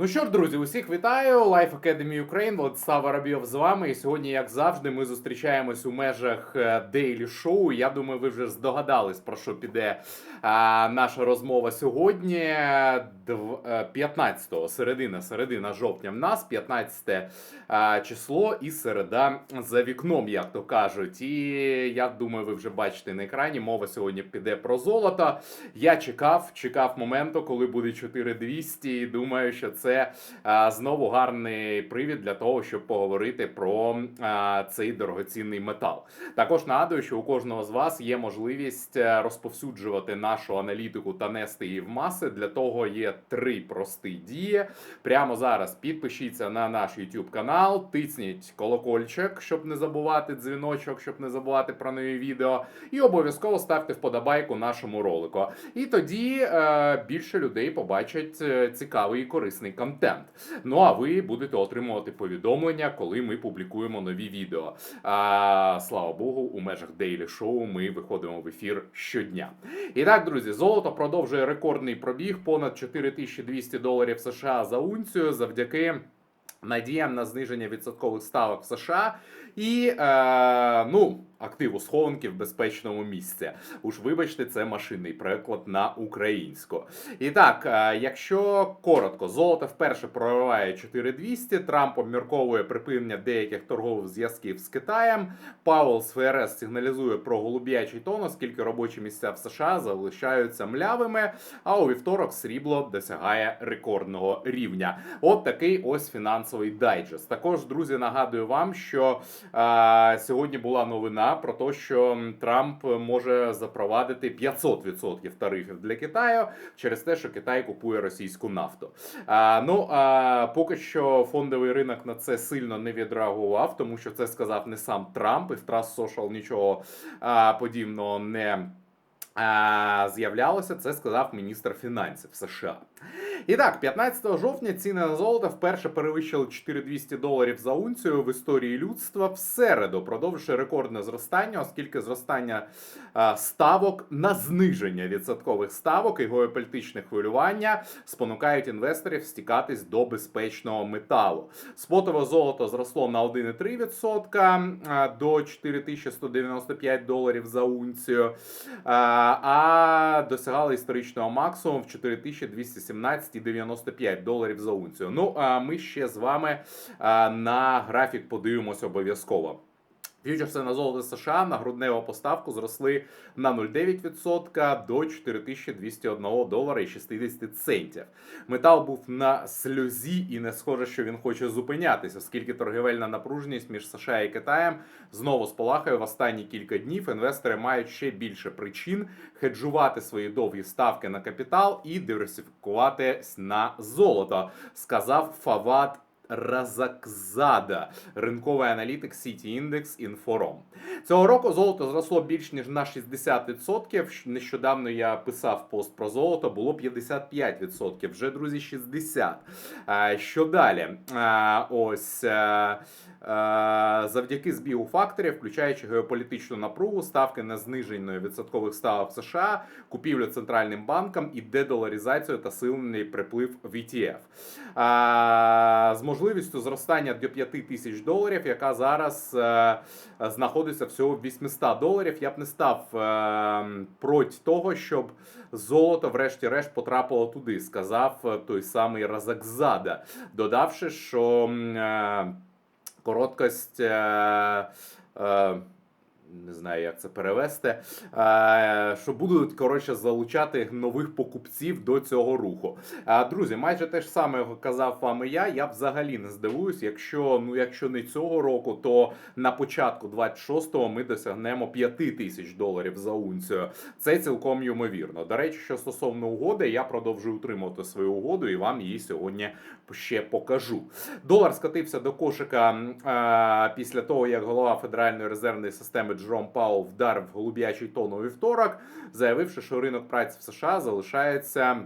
Ну що ж, друзі, усіх вітаю! Life Academy Ukraine, Владислав Воробйов з вами. І сьогодні, як завжди, ми зустрічаємось у межах е, Daily Show. Я думаю, ви вже здогадались, про що піде а, наша розмова сьогодні. Е, 15-го, середина, середина жовтня в нас, 15 а, число і середа за вікном, як то кажуть. І я думаю, ви вже бачите на екрані. Мова сьогодні піде про золото. Я чекав, чекав моменту, коли буде 4200, і думаю, що це а, знову гарний привід для того, щоб поговорити про цей дорогоцінний метал. Також нагадую, що у кожного з вас є можливість е, розповсюджувати нашу аналітику та нести її в маси. Для того є три прості дії. Прямо зараз підпишіться на наш YouTube канал, тисніть колокольчик, щоб не забувати дзвіночок, щоб не забувати про нові відео. І обов'язково ставте вподобайку нашому ролику. І тоді е, більше людей побачать е, цікавий і корисний контент. Ну а ви будете отримувати повідомлення, коли ми публікуємо нові відео. А, слава Богу, у межах Daily Show ми виходимо в ефір щодня. І так, друзі, золото продовжує рекордний пробіг понад 4200 доларів США за унцію завдяки. Надіям на зниження відсоткових ставок в США і е, ну, активу схованки в безпечному місці. Уж вибачте, це машинний переклад на українську. І так, е, якщо коротко, золото вперше прориває 4200, Трамп обмірковує припинення деяких торгових зв'язків з Китаєм. Пауел з ФРС сигналізує про голуб'ячий тон, оскільки робочі місця в США залишаються млявими. А у вівторок срібло досягає рекордного рівня. От такий ось фінансовий дайджест. Також, друзі, нагадую вам, що сьогодні була новина про те, що Трамп може запровадити 500% тарифів для Китаю через те, що Китай купує російську нафту. Ну а поки що фондовий ринок на це сильно не відреагував, тому що це сказав не сам Трамп, і в Trust Social нічого подібного не. З'являлося, це сказав міністр фінансів США. І так, 15 жовтня ціни на золото вперше перевищили 4200 доларів за унцію в історії людства. В середу продовжує рекордне зростання, оскільки зростання ставок на зниження відсоткових ставок і геополітичне хвилювання спонукають інвесторів стікатись до безпечного металу. Спотове золото зросло на 1,3% до 4195 доларів за унцію, а, а досягали історичного максимуму в 4217,95 доларів за унцію. Ну, а ми ще з вами на графік подивимося обов'язково. Фьючерси на золото США на грудневу поставку зросли на 0,9% до 4201 долара і 60 центів. Метал був на сльозі і не схоже, що він хоче зупинятися, оскільки торгівельна напруженість між США і Китаєм знову спалахає в останні кілька днів. Інвестори мають ще більше причин хеджувати свої довгі ставки на капітал і диверсифікуватись на золото, сказав Фавад Разакзада, ринковий аналітик City Index Inforom. Цього року золото зросло більш ніж на 60%. Нещодавно я писав пост про золото, було 55%. Вже друзі, 60%. Що далі? Ось. а, а, Завдяки збігу факторів, включаючи геополітичну напругу, ставки на зниження відсоткових ставок США, купівлю центральним банкам і дедоларизацію та сильний приплив в ETF. Можливістю зростання до 5 тисяч доларів, яка зараз е, знаходиться всього в 800 доларів. Я б не став е, проти того, щоб золото, врешті-решт, потрапило туди, сказав е, той самий Разакзада, додавши, що короткость. Не знаю, як це перевести. Е, що будуть коротше залучати нових покупців до цього руху. Друзі, майже те ж саме казав вам і я. Я взагалі не здивуюсь, якщо ну якщо не цього року, то на початку 26-го ми досягнемо 5 тисяч доларів за унцію. Це цілком ймовірно. До речі, що стосовно угоди, я продовжую утримувати свою угоду і вам її сьогодні ще покажу. Долар скотився до кошика е, після того, як голова Федеральної резервної системи Джером Паул вдарив голуб'ячий тон у вівторок, заявивши, що ринок праці в США залишається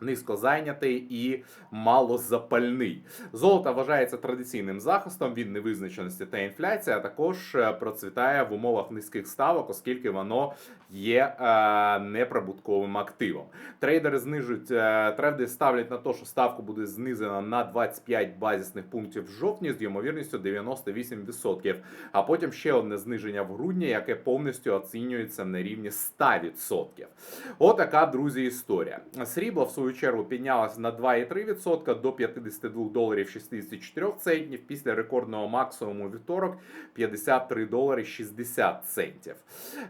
Низькозайнятий і малозапальний. Золото вважається традиційним захистом від невизначеності та інфляції, а також е, процвітає в умовах низьких ставок, оскільки воно є е, неприбутковим активом. Трейдери знижують е, тренди ставлять на те, що ставку буде знизена на 25 базисних пунктів в жовтні з ймовірністю 98%. А потім ще одне зниження в грудні, яке повністю оцінюється на рівні 100%. Отака, друзі, історія. Срібло, в свою чергу, піднялось на 2,3% до 52 доларів 64 центів після рекордного максимуму вівторок 53 долари 60 центів.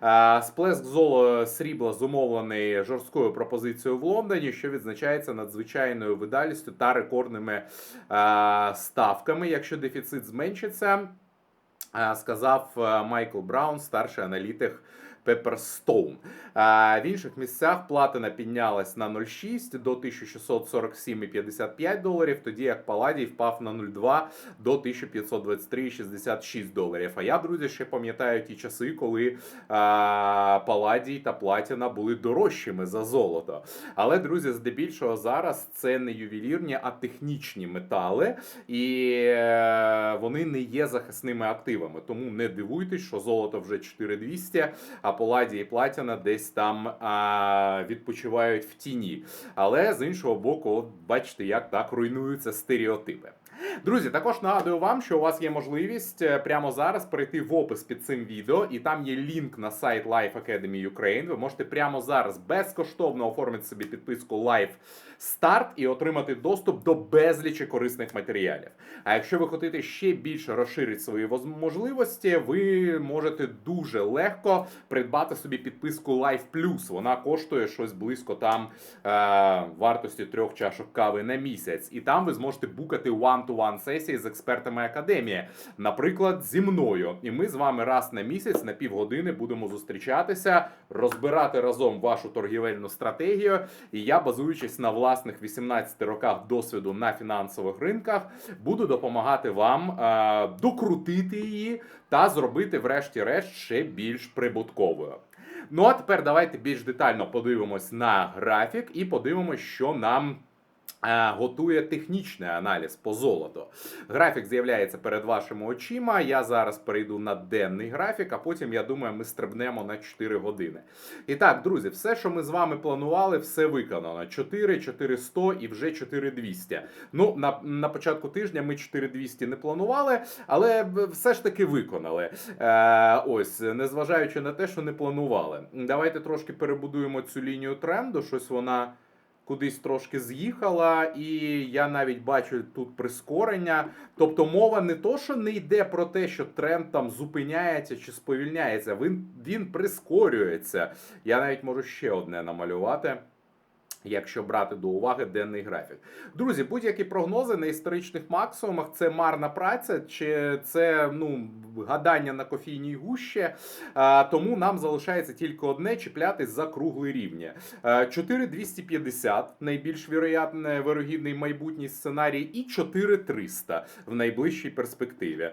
Е, Сплеск золо срібла зумовлений жорсткою пропозицією в Лондоні, що відзначається надзвичайною видалістю та рекордними е, ставками. Якщо дефіцит зменшиться, е, сказав Майкл Браун, старший аналітик. Pepperstone. В інших місцях платина піднялась на 0,6 до 1647,55 доларів, тоді як Паладій впав на 0,2 до 1523,66 доларів. А я, друзі, ще пам'ятаю ті часи, коли Паладій та Платіна були дорожчими за золото. Але, друзі, здебільшого зараз це не ювелірні, а технічні метали, і е, вони не є захисними активами. Тому не дивуйтесь, що золото вже 4200, а Паладій і Платіна десь там а, відпочивають в тіні. Але з іншого боку, от бачите, як так руйнуються стереотипи. Друзі, також нагадую вам, що у вас є можливість е, прямо зараз перейти в опис під цим відео, і там є лінк на сайт Life Academy Ukraine. Ви можете прямо зараз безкоштовно оформити собі підписку Life Start і отримати доступ до безлічі корисних матеріалів. А якщо ви хочете ще більше розширити свої можливості, ви можете дуже легко придбати собі підписку Life Plus. Вона коштує щось близько там е, вартості трьох чашок кави на місяць. І там ви зможете букати one-to-one сесії з експертами академії, наприклад, зі мною. І ми з вами раз на місяць на півгодини будемо зустрічатися, розбирати разом вашу торгівельну стратегію. І я, базуючись на власних 18 роках досвіду на фінансових ринках, буду допомагати вам е, докрутити її та зробити, врешті-решт, ще більш прибутковою. Ну а тепер давайте більш детально подивимось на графік і подивимось, що нам. Готує технічний аналіз по золоту. Графік з'являється перед вашими очима. Я зараз перейду на денний графік, а потім, я думаю, ми стрибнемо на 4 години. І так, друзі, все, що ми з вами планували, все виконано. 4, 400 і вже 4200. Ну, на, на початку тижня ми 4200 не планували, але все ж таки виконали. Е, ось, незважаючи на те, що не планували. Давайте трошки перебудуємо цю лінію тренду. Щось вона кудись трошки з'їхала, і я навіть бачу тут прискорення. Тобто мова не то, що не йде про те, що тренд там зупиняється чи сповільняється. Він, він прискорюється. Я навіть можу ще одне намалювати. Якщо брати до уваги денний графік, друзі, будь-які прогнози на історичних максимумах це марна праця, чи це ну гадання на кофійній гущі. А, тому нам залишається тільки одне чіплятись за круглі рівні. 4250 найбільш віроятний, вирогідний майбутній сценарій, і 4300 в найближчій перспективі.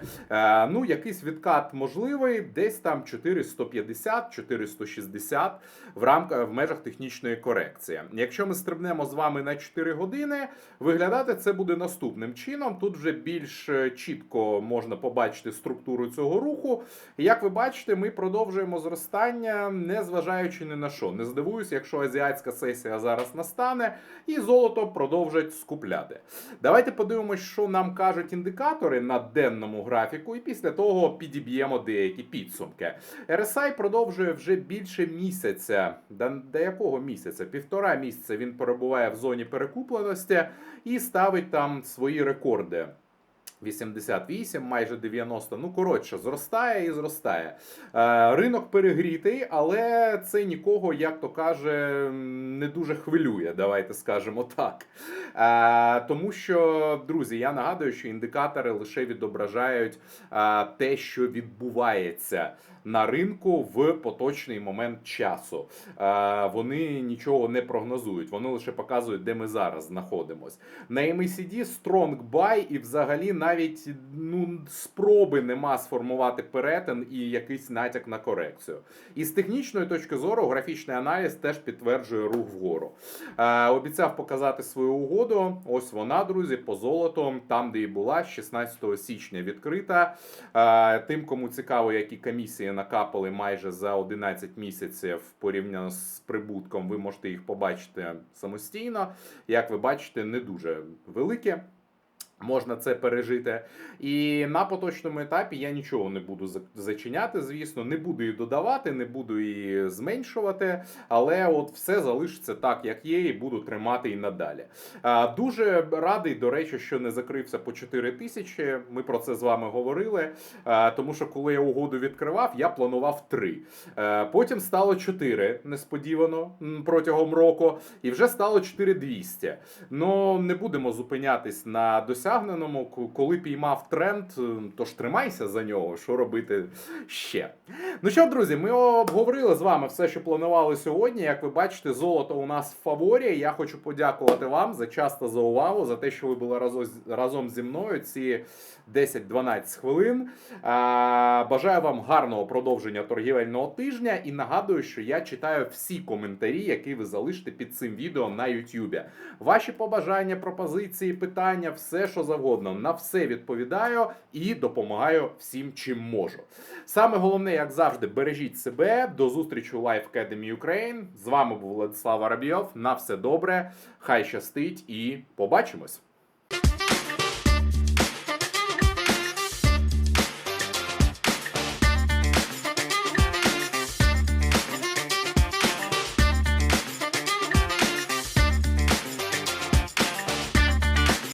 Ну, якийсь відкат можливий, десь там 4150, 4160 в рамках в межах технічної корекції. Якщо ми стрибнемо з вами на 4 години, виглядати це буде наступним чином. Тут вже більш е, чітко можна побачити структуру цього руху. Як ви бачите, ми продовжуємо зростання, не зважаючи ні на що. Не здивуюся, якщо азіатська сесія зараз настане, і золото продовжать скупляти. Давайте подивимось, що нам кажуть індикатори на денному графіку, і після того підіб'ємо деякі підсумки. RSI продовжує вже більше місяця. До якого місяця? Півтора місяця він перебуває в зоні перекупленості і ставить там свої рекорди. 88, майже 90. Ну, коротше, зростає і зростає. Е, ринок перегрітий, але це нікого, як то каже, не дуже хвилює, давайте скажемо так. Е, тому що, друзі, я нагадую, що індикатори лише відображають е, те, що відбувається на ринку в поточний момент часу. Вони нічого не прогнозують, вони лише показують, де ми зараз знаходимось. На MACD strong buy і взагалі навіть ну, спроби нема сформувати перетин і якийсь натяк на корекцію. І з технічної точки зору графічний аналіз теж підтверджує рух вгору. Е, обіцяв показати свою угоду. Ось вона, друзі, по золоту, там, де і була, 16 січня відкрита. Е, тим, кому цікаво, які комісії накапали майже за 11 місяців порівняно з прибутком, ви можете їх побачити самостійно. Як ви бачите, не дуже велике. Можна це пережити. І на поточному етапі я нічого не буду зачиняти, звісно, не буду її додавати, не буду її зменшувати, але от все залишиться так, як є, і буду тримати і надалі. Дуже радий, до речі, що не закрився по 4 тисячі. Ми про це з вами говорили. Тому що коли я угоду відкривав, я планував 3. Потім стало 4 несподівано протягом року, і вже стало 4200. Ну не будемо зупинятись на досягненому. Коли піймав тренд, е, то ж тримайся за нього. Що робити ще? Ну що, друзі, ми обговорили з вами все, що планували сьогодні. Як ви бачите, золото у нас в фаворі. Я хочу подякувати вам за час та за увагу, за те, що ви були разом зі мною ці 10-12 хвилин. Бажаю вам гарного продовження торгівельного тижня і нагадую, що я читаю всі коментарі, які ви залишите під цим відео на YouTube. Ваші побажання, пропозиції, питання, все що завгодно. На все відповідаю і допомагаю всім, чим можу. Саме головне, як завжди, бережіть себе. До зустрічі у Life Academy Ukraine. З вами був Владислав Воробйов. На все добре. Хай щастить і побачимось.